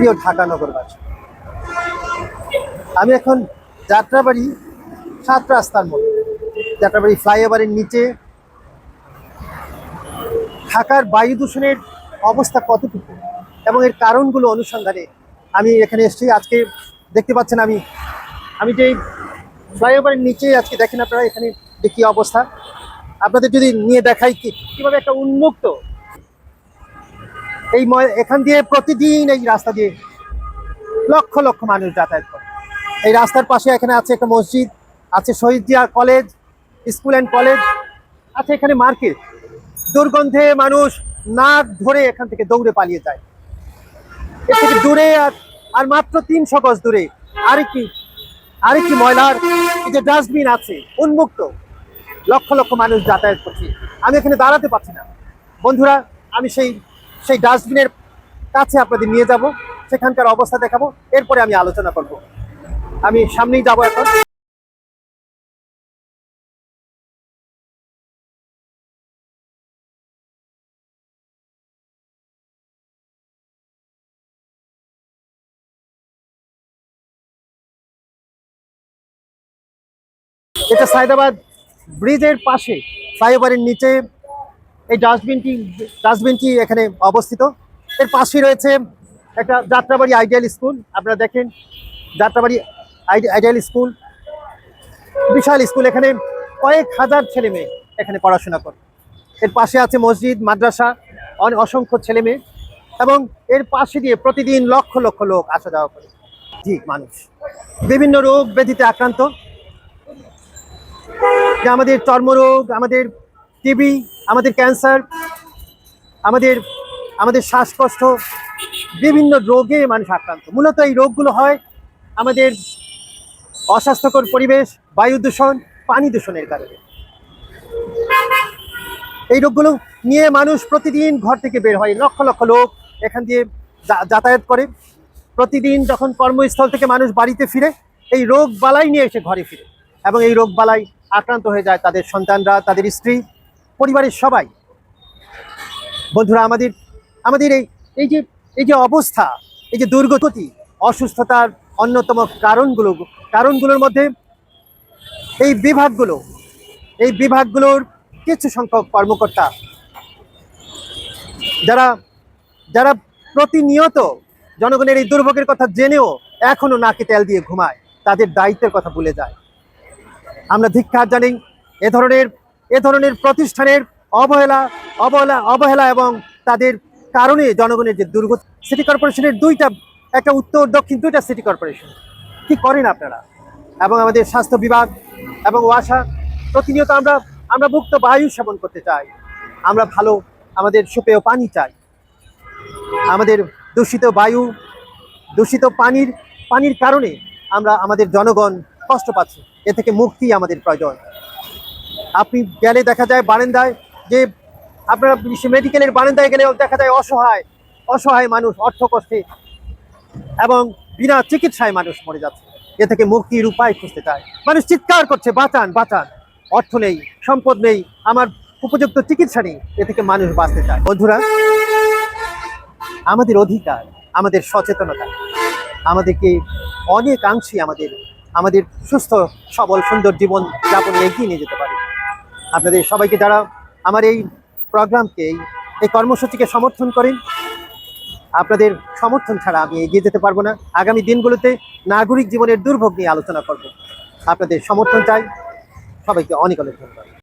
প্রিয় ঢাকা নগরবাসী আমি এখন যাত্রাবাড়ি সাত রাস্তার মধ্যে। যাত্রাবাড়ি ফ্লাইওভারের নিচে। ঢাকার বায়ু দূষণের অবস্থা কতটুকু এবং এর কারণগুলো অনুসন্ধানে আমি এখানে এসেছি। আজকে দেখতে পাচ্ছেন আমি আমি যে ফ্লাইওভারের নিচে আজকে দেখেন আপনারা, এখানে যে কি অবস্থা। আপনাদের যদি নিয়ে দেখাই কি, কীভাবে একটা উন্মুক্ত এই এখান দিয়ে প্রতিদিন এই রাস্তা দিয়ে লক্ষ লক্ষ মানুষ যাতায়াত করে। এই রাস্তার পাশে এখানে আছে একটা মসজিদ, আছে Shaheed Zia college, school and college, আছে এখানে মার্কেট। দুর্গন্ধে মানুষ নাক ধরে এখান থেকে দৌড়ে পালিয়ে যায়। এর থেকে দূরে আর আর মাত্র তিনশো গজ দূরে। আরেকটি আরেকটি ময়লার যে ডাস্টবিন আছে, উন্মুক্ত। লক্ষ লক্ষ মানুষ যাতায়াত করছে। আমি এখানে দাঁড়াতে পারছি না। বন্ধুরা, আমি সেই সেই ডাস্টবিনের কাছে আপনাদের নিয়ে যাব, সেখানকার অবস্থা দেখাবো, এরপরে আমি আলোচনা করব। আমি সামনেই যাব এখন। এটা সায়দাবাদ ব্রিজের পাশে, ফ্লাইওভারের নিচে এই ডাস্টবিনটি ডাস্টবিনটি এখানে অবস্থিত। এর পাশে রয়েছে একটা যাত্রাবাড়ি আইডিয়াল স্কুল। আপনারা দেখেন, যাত্রাবাড়ি আইডি- আইডিয়াল স্কুল। বিশাল স্কুল, এখানে কয়েক হাজার ছেলে মেয়ে এখানে পড়াশোনা করে। এর পাশে আছে মসজিদ, মাদ্রাসা অনেক অসংখ্য ছেলে মেয়ে। এবং এর পাশে দিয়ে প্রতিদিন লক্ষ লক্ষ লোক আসা যাওয়া করে। ঠিক মানুষ। বিভিন্ন রোগ ব্যাধিতে আক্রান্ত। আমাদের চর্মরোগ, আমাদের টিবি আমাদের ক্যান্সার, আমাদের আমাদের শ্বাসকষ্ট, বিভিন্ন রোগে মানুষ আক্রান্ত। মূলত এই রোগগুলো হয় আমাদের অস্বাস্থ্যকর পরিবেশ, বায়ু দূষণ, পানি দূষণের কারণে। এই রোগগুলো নিয়ে মানুষ প্রতিদিন ঘর থেকে বের হয়। লক্ষ লক্ষ লোক এখান দিয়ে যাতায়াত করে। প্রতিদিন যখন কর্মস্থল থেকে মানুষ বাড়িতে ফিরে, এই রোগ বালাই নিয়ে এসে ঘরে ফিরে। এবং এই রোগ বালাই আক্রান্ত হয়ে যায় তাদের সন্তানরা, তাদের স্ত্রী পরিবারের সবাই। বন্ধুরা, আমাদের আমাদের এই এই যে এই যে অবস্থা, এই যে দুর্গতি, অসুস্থতার অন্যতম কারণগুলো, কারণগুলোর মধ্যে এই বিভাগগুলো, এই বিভাগগুলোর কিছু সংখ্যক কর্মকর্তা, যারা যারা প্রতিনিয়ত জনগণের এই দুর্ভোগের কথা জেনেও এখনও নাকে তেল দিয়ে ঘুমায়, তাদের দায়িত্বের কথা ভুলে যায়। আমরা ধিক্ষার জানি, এ ধরনের এ ধরনের প্রতিষ্ঠানের অবহেলা অবহেলা অবহেলা এবং তাদের কারণে জনগণের যে দুর্গতি, সিটি কর্পোরেশনের দুইটা, একটা উত্তর, দক্ষিণ, দুইটা সিটি কর্পোরেশন। কি করেন আপনারা? এবং আমাদের স্বাস্থ্য বিভাগ এবং ওয়াসা প্রতিনিয়ত আমরা আমরা মুক্ত বায়ু সেবন করতে চাই। আমরা ভালো, আমাদের সুপেয় পানি চাই। আমাদের দূষিত বায়ু, দূষিত পানির পানির কারণে আমরা, আমাদের জনগণ কষ্ট পাচ্ছি। এ থেকে মুক্তি আমাদের প্রয়োজন। আপনি গেলে দেখা যায় বারান্দায় যে আপনারা মেডিকেলের বারান্দায় গেলেও দেখা যায় অসহায় অসহায় মানুষ অর্থ কষ্টে এবং বিনা চিকিৎসায় মানুষ মরে যাচ্ছে। এ থেকে মুক্তির উপায় খুঁজতে চায়। মানুষ চিৎকার করছে, বাঁচান বাঁচান। অর্থ নেই, সম্পদ নেই, আমার উপযুক্ত চিকিৎসা নেই। এ থেকে মানুষ বাঁচতে চায়। বন্ধুরা, আমাদের অধিকার, আমাদের সচেতনতা, আমাদেরকে অনেকাংশে আমাদের আমাদের সুস্থ, সবল, সুন্দর জীবন যাপনে এগিয়ে নিয়ে যেতে পারে। আপনাদের সবাইকে যারা আমার এই প্রোগ্রামকে, এই কর্মসূচিকে সমর্থন করেন, আপনাদের সমর্থন ছাড়া আমি এগিয়ে যেতে পারব না। আগামী দিনগুলোতে নাগরিক জীবনের দুর্ভোগ নিয়ে আলোচনা করব। আপনাদের সমর্থন চাই। সবাইকে অনেক অনেক ধন্যবাদ।